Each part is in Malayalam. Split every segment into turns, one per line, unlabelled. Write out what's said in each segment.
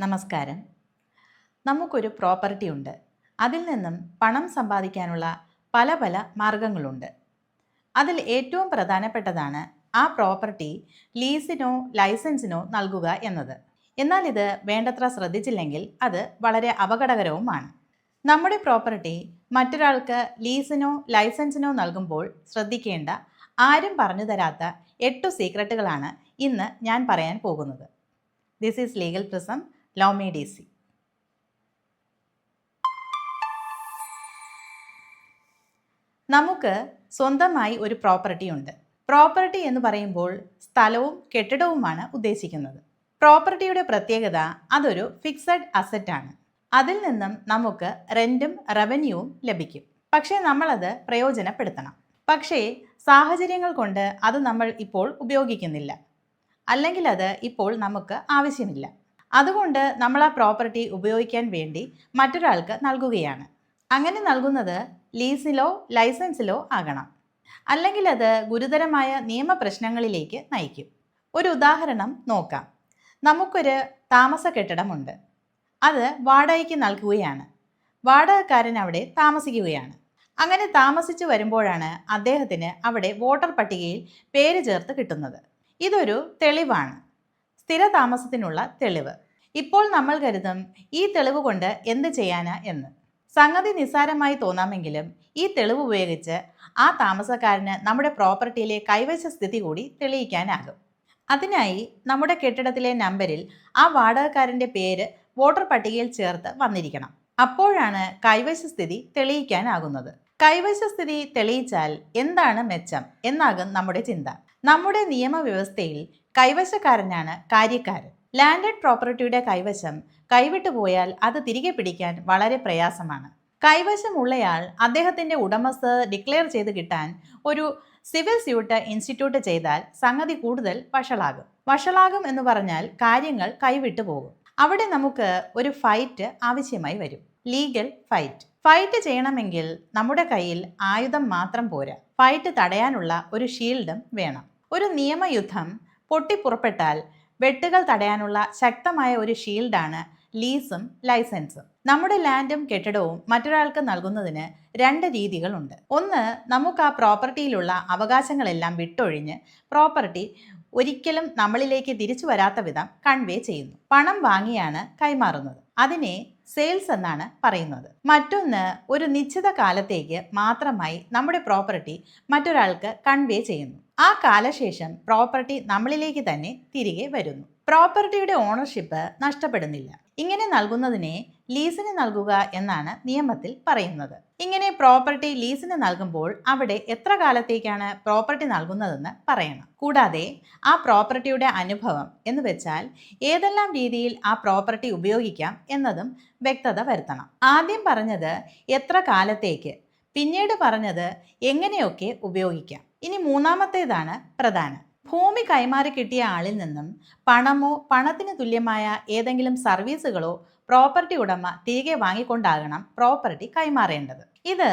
നമസ്കാരം. നമുക്കൊരു പ്രോപ്പർട്ടി ഉണ്ട്. അതിൽ നിന്നും പണം സമ്പാദിക്കാനുള്ള പല പല മാർഗങ്ങളുണ്ട്. അതിൽ ഏറ്റവും പ്രധാനപ്പെട്ടതാണ് ആ പ്രോപ്പർട്ടി ലീസിനോ ലൈസൻസിനോ നൽകുക എന്നത്. എന്നാൽ ഇത് വേണ്ടത്ര ശ്രദ്ധിച്ചില്ലെങ്കിൽ അത് വളരെ അപകടകരവുമാണ്. നമ്മുടെ പ്രോപ്പർട്ടി മറ്റൊരാൾക്ക് ലീസിനോ ലൈസൻസിനോ നൽകുമ്പോൾ ശ്രദ്ധിക്കേണ്ട ആരും പറഞ്ഞു തരാത്ത എട്ടു സീക്രട്ടുകളാണ് ഇന്ന് ഞാൻ പറയാൻ പോകുന്നത്. This is legal prism D C നമുക്ക് സ്വന്തമായി ഒരു പ്രോപ്പർട്ടി ഉണ്ട്. പ്രോപ്പർട്ടി എന്ന് പറയുമ്പോൾ സ്ഥലവും കെട്ടിടവുമാണ് ഉദ്ദേശിക്കുന്നത്. പ്രോപ്പർട്ടിയുടെ പ്രത്യേകത അതൊരു ഫിക്സഡ് അസറ്റാണ് അതിൽ നിന്നും നമുക്ക് റെന്റും റവന്യൂവും ലഭിക്കും. പക്ഷേ നമ്മളത് പ്രയോജനപ്പെടുത്തണം. പക്ഷേ സാഹചര്യങ്ങൾ കൊണ്ട് അത് നമ്മൾ ഇപ്പോൾ ഉപയോഗിക്കുന്നില്ല. അല്ലെങ്കിൽ അത് ഇപ്പോൾ നമുക്ക് ആവശ്യമില്ല. അതുകൊണ്ട് നമ്മൾ ആ പ്രോപ്പർട്ടി ഉപയോഗിക്കാൻ വേണ്ടി മറ്റൊരാൾക്ക് നൽകുകയാണ്. അങ്ങനെ നൽകുന്നത് ലീസിലോ ലൈസൻസിലോ ആകണം. അല്ലെങ്കിൽ അത് ഗുരുതരമായ നിയമപ്രശ്നങ്ങളിലേക്ക് നയിക്കും. ഒരു ഉദാഹരണം നോക്കാം. നമുക്കൊരു താമസ കെട്ടിടമുണ്ട്. അത് വാടകയ്ക്ക് നൽകുകയാണ്. വാടകക്കാരൻ അവിടെ താമസിക്കുകയാണ്. അങ്ങനെ താമസിച്ചു വരുമ്പോഴാണ് അദ്ദേഹത്തിന് അവിടെ വോട്ടർ പട്ടികയിൽ പേര് ചേർത്ത് കിട്ടുന്നത്. ഇതൊരു തെളിവാണ്. സ്ഥിര താമസത്തിനുള്ള തെളിവ്. ഇപ്പോൾ നമ്മൾ കരുതും ഈ തെളിവ് കൊണ്ട് എന്ത് ചെയ്യാനാ എന്ന്. സംഗതി നിസ്സാരമായി തോന്നാമെങ്കിലും ഈ തെളിവ് ഉപയോഗിച്ച് ആ താമസക്കാരന് നമ്മുടെ പ്രോപ്പർട്ടിയിലെ കൈവശ സ്ഥിതി കൂടി തെളിയിക്കാനാകും. അതിനായി നമ്മുടെ കെട്ടിടത്തിലെ നമ്പരിൽ ആ വാടകക്കാരന്റെ പേര് വോട്ടർ പട്ടികയിൽ ചേർത്ത് വന്നിരിക്കണം. അപ്പോഴാണ് കൈവശ സ്ഥിതി തെളിയിക്കാനാകുന്നത്. കൈവശ സ്ഥിതി തെളിയിച്ചാൽ എന്താണ് മെച്ചം എന്നാകും നമ്മുടെ ചിന്ത. നമ്മുടെ നിയമവ്യവസ്ഥയിൽ കൈവശക്കാരനാണ് കാര്യക്കാരൻ. ലാൻഡഡ് പ്രോപ്പർട്ടിയുടെ കൈവശം കൈവിട്ടു പോയാൽ അത് തിരികെ പിടിക്കാൻ വളരെ പ്രയാസമാണ്. കൈവശമുള്ളയാൾ അദ്ദേഹത്തിന്റെ ഉടമസ്ഥ ഡിക്ലെയർ ചെയ്ത് കിട്ടാൻ ഒരു സിവിൽ സ്യൂട്ട് ഇൻസ്റ്റിറ്റ്യൂട്ട് ചെയ്താൽ സംഗതി കൂടുതൽ വഷളാകും. വഷളാകും എന്ന് പറഞ്ഞാൽ കാര്യങ്ങൾ കൈവിട്ടു പോകും. അവിടെ നമുക്ക് ഒരു ഫൈറ്റ് ആവശ്യമായി വരും. ലീഗൽ ഫൈറ്റ് ഫൈറ്റ് ചെയ്യണമെങ്കിൽ നമ്മുടെ കയ്യിൽ ആയുധം മാത്രം പോരാ. ഫൈറ്റ് തടയാനുള്ള ഒരു ഷീൽഡും വേണം. ഒരു നിയമയുദ്ധം പൊട്ടിപ്പുറപ്പെട്ടാൽ വെട്ടുകൾ തടയാനുള്ള ശക്തമായ ഒരു ഷീൽഡാണ് ലീസും ലൈസൻസും. നമ്മുടെ ലാൻഡും കെട്ടിടവും മറ്റൊരാൾക്ക് നൽകുന്നതിന് രണ്ട് രീതികളുണ്ട്. ഒന്ന് നമുക്ക് ആ പ്രോപ്പർട്ടിയിലുള്ള അവകാശങ്ങളെല്ലാം വിട്ടൊഴിഞ്ഞ് പ്രോപ്പർട്ടി ഒരിക്കലും നമ്മളിലേക്ക് തിരിച്ചു വരാത്ത വിധം കൺവേ ചെയ്യുന്നു. പണം വാങ്ങിയാണ് കൈമാറുന്നത്. അതിനെ സെയിൽസ് എന്നാണ് പറയുന്നത്. മറ്റൊന്ന് ഒരു നിശ്ചിത കാലത്തേക്ക് മാത്രമായി നമ്മുടെ പ്രോപ്പർട്ടി മറ്റൊരാൾക്ക് കൺവേ ചെയ്യുന്നു. ആ കാലശേഷം പ്രോപ്പർട്ടി നമ്മളിലേക്ക് തന്നെ തിരികെ വരുന്നു. പ്രോപ്പർട്ടിയുടെ ഓണർഷിപ്പ് നഷ്ടപ്പെടുന്നില്ല. ഇങ്ങനെ നൽകുന്നതിനെ ലീസിന് നൽകുക എന്നാണ് നിയമത്തിൽ പറയുന്നത്. ഇങ്ങനെ പ്രോപ്പർട്ടി ലീസിന് നൽകുമ്പോൾ അവിടെ എത്ര കാലത്തേക്കാണ് പ്രോപ്പർട്ടി നൽകുന്നതെന്ന് പറയണം. കൂടാതെ ആ പ്രോപ്പർട്ടിയുടെ അനുഭവം എന്ന് വെച്ചാൽ ഏതെല്ലാം രീതിയിൽ ആ പ്രോപ്പർട്ടി ഉപയോഗിക്കാം എന്നതും വ്യക്തത വരുത്തണം. ആദ്യം പറഞ്ഞത് എത്ര കാലത്തേക്ക് പിന്നീട് പറഞ്ഞത് എങ്ങനെയൊക്കെ ഉപയോഗിക്കാം. ഇനി മൂന്നാമത്തേതാണ് പ്രധാനം. ഭൂമി കൈമാറി കിട്ടിയ ആളിൽ നിന്നും പണമോ പണത്തിന് തുല്യമായ ഏതെങ്കിലും സർവീസുകളോ പ്രോപ്പർട്ടി ഉടമ തിരികെ വാങ്ങിക്കൊണ്ടാകണം പ്രോപ്പർട്ടി കൈമാറേണ്ടത്. ഇത്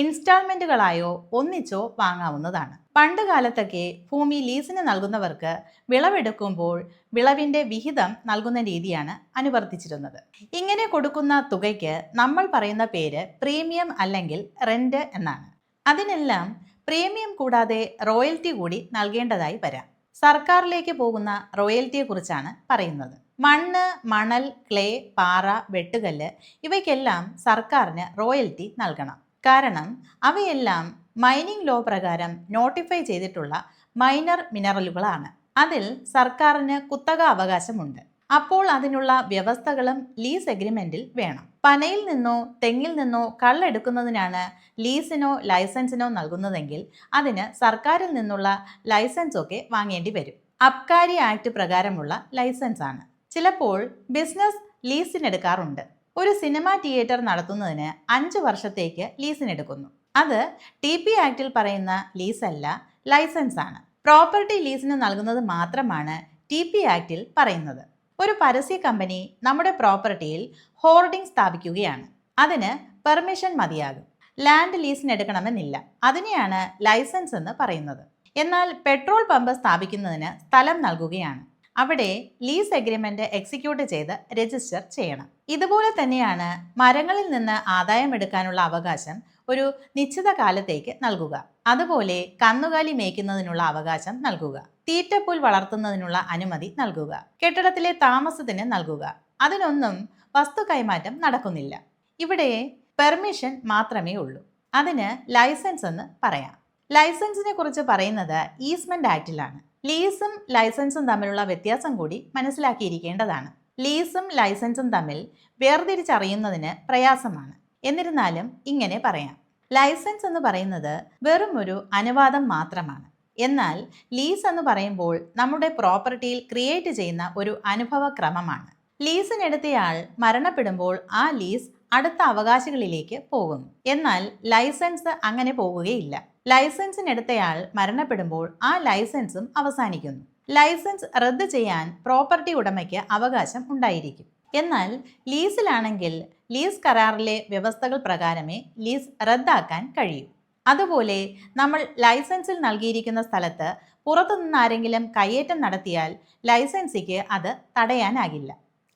ഇൻസ്റ്റാൾമെന്റുകളായോ ഒന്നിച്ചോ വാങ്ങാവുന്നതാണ്. പണ്ട് കാലത്തൊക്കെ ഭൂമി ലീസിന് നൽകുന്നവർക്ക് വിളവെടുക്കുമ്പോൾ വിളവിന്റെ വിഹിതം നൽകുന്ന രീതിയാണ് അനുവർത്തിച്ചിരുന്നത്. ഇങ്ങനെ കൊടുക്കുന്ന തുകയ്ക്ക് നമ്മൾ പറയുന്ന പേര് പ്രീമിയം അല്ലെങ്കിൽ റെന്റ് എന്നാണ്. അതിനെല്ലാം പ്രീമിയം കൂടാതെ റോയൽറ്റി കൂടി നൽകേണ്ടതായി വരാം. സർക്കാരിലേക്ക് പോകുന്ന റോയൽറ്റിയെക്കുറിച്ചാണ് പറയുന്നത്. മണ്ണ് മണൽ ക്ലേ പാറ വെട്ടുകല്ല് ഇവയ്ക്കെല്ലാം സർക്കാരിന് റോയൽറ്റി നൽകണം. കാരണം അവയെല്ലാം മൈനിങ് ലോ പ്രകാരം നോട്ടിഫൈ ചെയ്തിട്ടുള്ള മൈനർ മിനറലുകളാണ്. അതിൽ സർക്കാരിന് കുത്തക അവകാശമുണ്ട്. അപ്പോൾ അതിനുള്ള വ്യവസ്ഥകളും ലീസ് എഗ്രിമെന്റിൽ വേണം. പനയിൽ നിന്നോ തെങ്ങിൽ നിന്നോ കള്ളെടുക്കുന്നതിനാണ് ലീസിനോ ലൈസൻസിനോ നൽകുന്നതെങ്കിൽ അതിന് സർക്കാരിൽ നിന്നുള്ള ലൈസൻസൊക്കെ വാങ്ങേണ്ടി വരും. അബ്കാരി ആക്ട് പ്രകാരമുള്ള ലൈസൻസ് ആണ്. ചിലപ്പോൾ ബിസിനസ് ലീസിനെടുക്കാറുണ്ട് ഒരു സിനിമ തിയേറ്റർ നടത്തുന്നതിന് അഞ്ച് വർഷത്തേക്ക് ലീസിനെടുക്കുന്നു അത് ടി പി ആക്ടിൽ പറയുന്ന ലീസല്ല ലൈസൻസ് ആണ്. പ്രോപ്പർട്ടി ലീസിന് നൽകുന്നത് മാത്രമാണ് ടി പി ആക്ടിൽ പറയുന്നത്. ഒരു പരസ്യ കമ്പനി നമ്മുടെ പ്രോപ്പർട്ടിയിൽ ഹോർഡിംഗ് സ്ഥാപിക്കുകയാണ്. അതിന് പെർമിഷൻ മതിയാകും. ലാൻഡ് ലീസിന് എടുക്കണമെന്നില്ല. അതിനെയാണ് ലൈസൻസ് എന്ന് പറയുന്നത്. എന്നാൽ പെട്രോൾ പമ്പ് സ്ഥാപിക്കുന്നതിന് സ്ഥലം നൽകുകയാണ്. അവിടെ ലീസ് എഗ്രിമെന്റ് എക്സിക്യൂട്ട് ചെയ്ത് രജിസ്റ്റർ ചെയ്യണം. ഇതുപോലെ തന്നെയാണ് മരങ്ങളിൽ നിന്ന് ആദായം എടുക്കാനുള്ള അവകാശം ഒരു നിശ്ചിത കാലത്തേക്ക് നൽകുക. അതുപോലെ കന്നുകാലി മേയ്ക്കുന്നതിനുള്ള അവകാശം നൽകുക. തീറ്റപ്പുൽ വളർത്തുന്നതിനുള്ള അനുമതി നൽകുക. കെട്ടിടത്തിലെ താമസത്തിന് നൽകുക. അതിനൊന്നും വസ്തു കൈമാറ്റം നടക്കുന്നില്ല. ഇവിടെ പെർമിഷൻ മാത്രമേ ഉള്ളൂ. അതിന് ലൈസൻസ് എന്ന് പറയാം. ലൈസൻസിനെ കുറിച്ച് പറയുന്നത് ഈസ്മെന്റ് ആക്റ്റിലാണ് ലീസും ലൈസൻസും തമ്മിലുള്ള വ്യത്യാസം കൂടി മനസ്സിലാക്കിയിരിക്കേണ്ടതാണ്. ലീസും ലൈസൻസും തമ്മിൽ വേർതിരിച്ചറിയുന്നതിന് പ്രയാസമാണ്. എന്നിരുന്നാലും ഇങ്ങനെ പറയാം. ലൈസൻസ് എന്ന് പറയുന്നത് വെറും ഒരു അനുവാദം മാത്രമാണ്. എന്നാൽ ലീസ് എന്ന് പറയുമ്പോൾ നമ്മുടെ പ്രോപ്പർട്ടിയിൽ ക്രിയേറ്റ് ചെയ്യുന്ന ഒരു അനുഭവ ക്രമമാണ് ലീസിനെടുത്തയാൾ മരണപ്പെടുമ്പോൾ ആ ലീസ് അടുത്ത അവകാശികളിലേക്ക് പോകുന്നു. എന്നാൽ ലൈസൻസ് അങ്ങനെ പോകുകയില്ല. ലൈസൻസിനെടുത്തയാൾ മരണപ്പെടുമ്പോൾ ആ ലൈസൻസും അവസാനിക്കുന്നു. ലൈസൻസ് റദ്ദ് ചെയ്യാൻ പ്രോപ്പർട്ടി ഉടമയ്ക്ക് അവകാശം ഉണ്ടായിരിക്കും. എന്നാൽ ലീസിലാണെങ്കിൽ ലീസ് കരാറിലെ വ്യവസ്ഥകൾ പ്രകാരമേ ലീസ് റദ്ദാക്കാൻ കഴിയൂ. അതുപോലെ നമ്മൾ ലൈസൻസിൽ നൽകിയിരിക്കുന്ന സ്ഥലത്ത് പുറത്തുനിന്ന് ആരെങ്കിലും കയ്യേറ്റം നടത്തിയാൽ ലൈസൻസിക്ക് അത് തടയാനാകില്ല.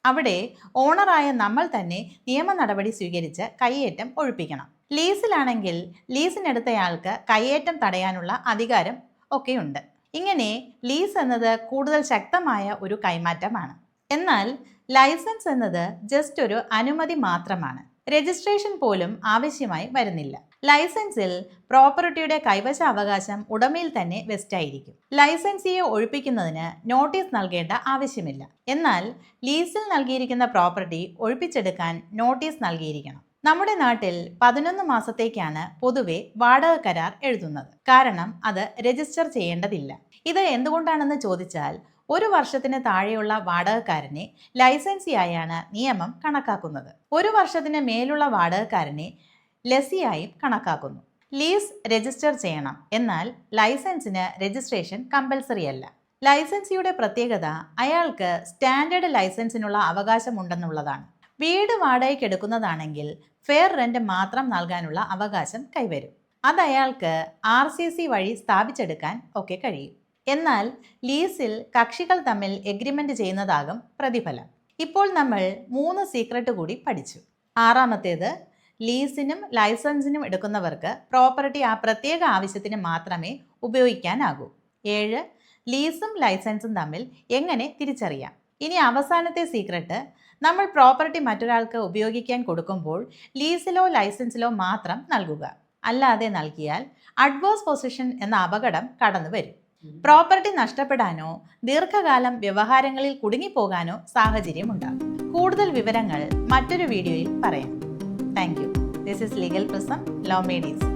അവിടെ ഓണറായ നമ്മൾ തന്നെ നിയമ നടപടി സ്വീകരിച്ച് കയ്യേറ്റം ഒഴിപ്പിക്കണം. ലീസിലാണെങ്കിൽ ലീസിനെടുത്തയാൾക്ക് കയ്യേറ്റം തടയാനുള്ള അധികാരം ഒക്കെയുണ്ട്. ഇങ്ങനെ ലീസ് എന്നത് കൂടുതൽ ശക്തമായ ഒരു കൈമാറ്റമാണ്. എന്നാൽ ലൈസൻസ് എന്നത് ജസ്റ്റ് ഒരു അനുമതി മാത്രമാണ്. രജിസ്ട്രേഷൻ പോലും ആവശ്യമായി വരുന്നില്ല. ലൈസൻസിൽ പ്രോപ്പർട്ടിയുടെ കൈവശാവകാശം ഉടമയിൽ തന്നെ വെസ്റ്റായിരിക്കും. ലൈസൻസിയെ ഒഴിപ്പിക്കുന്നതിന് നോട്ടീസ് നൽകേണ്ട ആവശ്യമില്ല. എന്നാൽ ലീസിൽ നൽകിയിരിക്കുന്ന പ്രോപ്പർട്ടി ഒഴിപ്പിച്ചെടുക്കാൻ നോട്ടീസ് നൽകിയിരിക്കണം. നമ്മുടെ നാട്ടിൽ പതിനൊന്ന് മാസത്തേക്കാണ് പൊതുവെ വാടക കരാർ എഴുതുന്നത്. കാരണം അത് രജിസ്റ്റർ ചെയ്യേണ്ടതില്ല. ഇത് എന്തുകൊണ്ടാണെന്ന് ചോദിച്ചാൽ ഒരു വർഷത്തിന് താഴെയുള്ള വാടകക്കാരനെ ലൈസൻസിയായാണ് നിയമം കണക്കാക്കുന്നത്. ഒരു വർഷത്തിന് മേലുള്ള വാടകക്കാരനെ ലസിയായും കണക്കാക്കുന്നു. ലീസ് രജിസ്റ്റർ ചെയ്യണം. എന്നാൽ ലൈസൻസിന് രജിസ്ട്രേഷൻ കമ്പൽസറി അല്ല. ലൈസൻസിയുടെ പ്രത്യേകത അയാൾക്ക് സ്റ്റാൻഡേർഡ് ലൈസൻസിനുള്ള അവകാശമുണ്ടെന്നുള്ളതാണ്. വീട് വാടകയ്ക്ക് എടുക്കുന്നതാണെങ്കിൽ ഫെയർ റെന്റ് മാത്രം നൽകാനുള്ള അവകാശം കൈവരും. അത് അയാൾക്ക് ആർ സി സി വഴി സ്ഥാപിച്ചെടുക്കാൻ ഒക്കെ കഴിയും. എന്നാൽ ലീസിൽ കക്ഷികൾ തമ്മിൽ എഗ്രിമെന്റ് ചെയ്യുന്നതാകും പ്രതിഫലം. ഇപ്പോൾ നമ്മൾ മൂന്ന് സീക്രട്ട് കൂടി പഠിച്ചു. ആറാമത്തേത് ലീസിനും ലൈസൻസിനും എടുക്കുന്നവർക്ക് പ്രോപ്പർട്ടി ആ പ്രത്യേക ആവശ്യത്തിന് മാത്രമേ ഉപയോഗിക്കാനാകൂ. ഏഴ് ലീസും ലൈസൻസും തമ്മിൽ എങ്ങനെ തിരിച്ചറിയാം? ഇനി അവസാനത്തെ സീക്രട്ട് നമ്മൾ പ്രോപ്പർട്ടി മറ്റൊരാൾക്ക് ഉപയോഗിക്കാൻ കൊടുക്കുമ്പോൾ ലീസിലോ ലൈസൻസിലോ മാത്രം നൽകുക. അല്ലാതെ നൽകിയാൽ അഡ്വേഴ്സ് പൊസിഷൻ എന്ന അപകടം കടന്നു വരും. പ്രോപ്പർട്ടി നഷ്ടപ്പെടാനോ ദീർഘകാലം വ്യവഹാരങ്ങളിൽ കുടുങ്ങിപ്പോകാനോ സാഹചര്യമുണ്ടാകും. കൂടുതൽ വിവരങ്ങൾ മറ്റൊരു വീഡിയോയിൽ പറയാം. Thank you. This is Legal Prasam, Law Made Easy.